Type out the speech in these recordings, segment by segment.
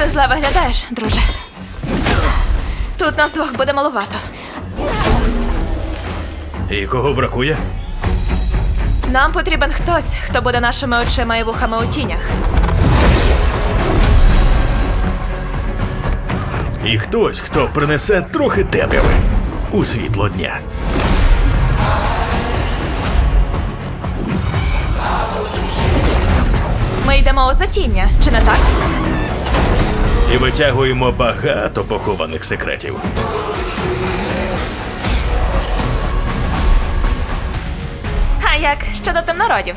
Ти зле виглядаєш, друже. Тут нас двох буде малувато. І кого бракує? Нам потрібен хтось, хто буде нашими очима і вухами у тінях. І хтось, хто принесе трохи темряви у світло дня. Ми йдемо у затіння, чи не так? І витягуємо багато похованих секретів. А як щодо темнородів?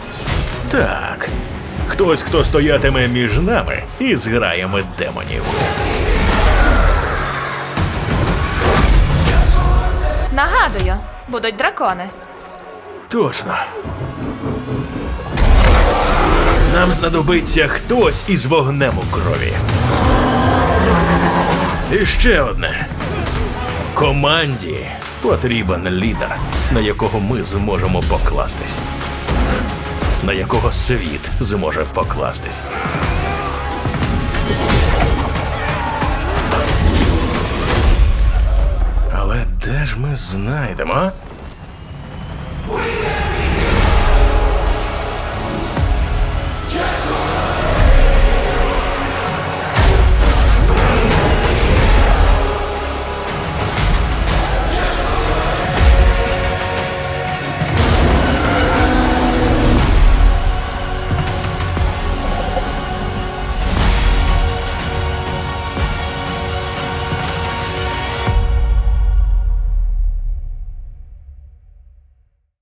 Так. Хтось, хто стоятиме між нами і зграями демонів. Нагадую, будуть дракони. Точно. Нам знадобиться хтось із вогнем у крові. І ще одне. Команді потрібен лідер, на якого ми зможемо покластись. На якого світ зможе покластись. Але де ж ми знайдемо?